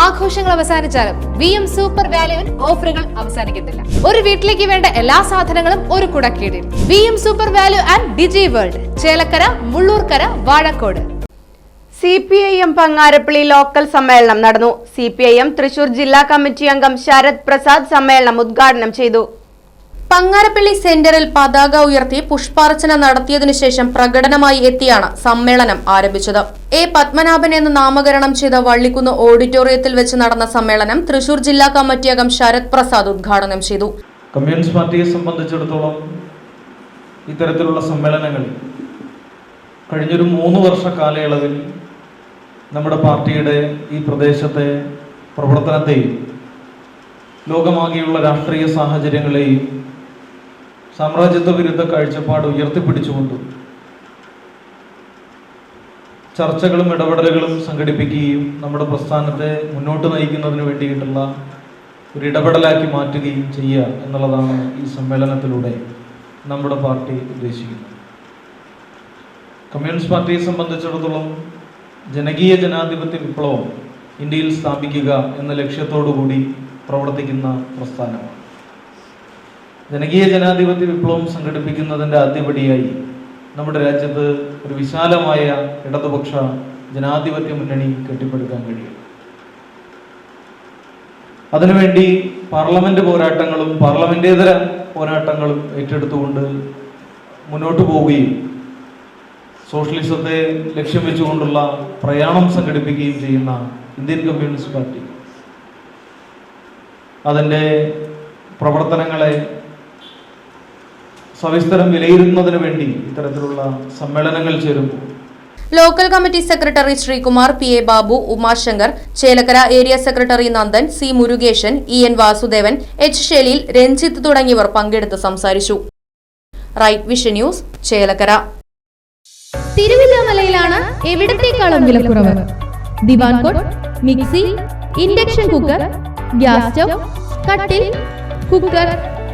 ആഘോഷങ്ങൾ അവസാനിച്ചാലും V M super വാല്യുവിൽ ഓഫറുകൾ അവസാനിക്കുന്നില്ല ഒരു വീട്ടിലേക്ക് വേണ്ട എല്ലാ സാധനങ്ങളും ഒരു കുടക്കീടിൽ. V M super value and Digi World Chelakkara Mullurkara Vazhakode. C P I M Pangarappilly local സമ്മേളനം നടന്നു. C P I M Thrissur ജില്ലാ കമ്മിറ്റി അംഗം ശരത് പ്രസാദ് സമ്മേളനം ഉദ്ഘാടനം ചെയ്തു. പങ്ങാരപ്പള്ളി സെന്ററിൽ പതാക ഉയർത്തി പുഷ്പാർച്ചന നടത്തിയതിനു ശേഷം പ്രകടനമായി എത്തിയാണ് സമ്മേളനം ആരംഭിച്ചത്. എ പത്മനാഭൻ എന്ന് നാമകരണം ചെയ്ത വള്ളിക്കുന്ന് ഓഡിറ്റോറിയത്തിൽ വെച്ച് നടന്ന സമ്മേളനം തൃശൂർ ജില്ലാ കമ്മിറ്റി അംഗം ശരത് പ്രസാദ് ഉദ്ഘാടനം ചെയ്തു. കമ്മ്യൂണിസ്റ്റ് പാർട്ടിയെ സംബന്ധിച്ചിടത്തോളം ഇത്തരത്തിലുള്ള സമ്മേളനങ്ങൾ കഴിഞ്ഞൊരു മൂന്ന് വർഷ കാലയളവിൽ നമ്മുടെ പാർട്ടിയുടെ ഈ പ്രദേശത്തെ പ്രവർത്തനത്തെയും ലോകമാകെയുള്ള രാഷ്ട്രീയ സാഹചര്യങ്ങളെയും സാമ്രാജ്യത്വ വിരുദ്ധ കാഴ്ചപ്പാട് ഉയർത്തിപ്പിടിച്ചുകൊണ്ടും ചർച്ചകളും ഇടപെടലുകളും സംഘടിപ്പിക്കുകയും നമ്മുടെ പ്രസ്ഥാനത്തെ മുന്നോട്ട് നയിക്കുന്നതിന് വേണ്ടിയിട്ടുള്ള ഒരു ഇടപെടലാക്കി മാറ്റുകയും ചെയ്യുക എന്നുള്ളതാണ് ഈ സമ്മേളനത്തിലൂടെ നമ്മുടെ പാർട്ടി ഉദ്ദേശിക്കുന്നത്. കമ്മ്യൂണിസ്റ്റ് പാർട്ടിയെ സംബന്ധിച്ചിടത്തോളം ജനകീയ ജനാധിപത്യ വിപ്ലവം ഇന്ത്യയിൽ സ്ഥാപിക്കുക എന്ന ലക്ഷ്യത്തോടു കൂടി പ്രവർത്തിക്കുന്ന പ്രസ്ഥാനമാണ്. ജനകീയ ജനാധിപത്യ വിപ്ലവം സംഘടിപ്പിക്കുന്നതിന്റെ ആദ്യപടിയായി നമ്മുടെ രാജ്യത്ത് ഒരു വിശാലമായ ഇടതുപക്ഷ ജനാധിപത്യ മുന്നണി കെട്ടിപ്പടുക്കാൻ കഴിയും. അതിനുവേണ്ടി പാർലമെന്റ് പോരാട്ടങ്ങളും പാർലമെന്റേതര പോരാട്ടങ്ങളും ഏറ്റെടുത്തുകൊണ്ട് മുന്നോട്ട് പോവുകയും സോഷ്യലിസത്തെ ലക്ഷ്യം വെച്ചുകൊണ്ടുള്ള പ്രയാണം സംഘടിപ്പിക്കുകയും ചെയ്യുന്ന ഇന്ത്യൻ കമ്മ്യൂണിസ്റ്റ് പാർട്ടി. അതിന്റെ പ്രവർത്തനങ്ങളെ സവിസ്തരം വിലയിരുത്തുന്നതിന് വേണ്ടി ഇത്തരത്തിലുള്ള സമ്മേളനങ്ങൾ ചേരുന്നു. Local committee secretary Sreekumar P A Babu Umashankar Chelakkara area secretary Nandan C Murukesan E N Vasudevan H Shaleel Ranjith തുടങ്ങിയവർ പങ്കെടുത്ത് സംസാരിച്ചു. Right Vision News Chelakkara. തിരുവില്ലാമലയിലാണ് എവിടത്തേക്കാളും വിലക്കുറവ്? Divan cot mixie induction cooker gas stove കട്ടിൽ cooker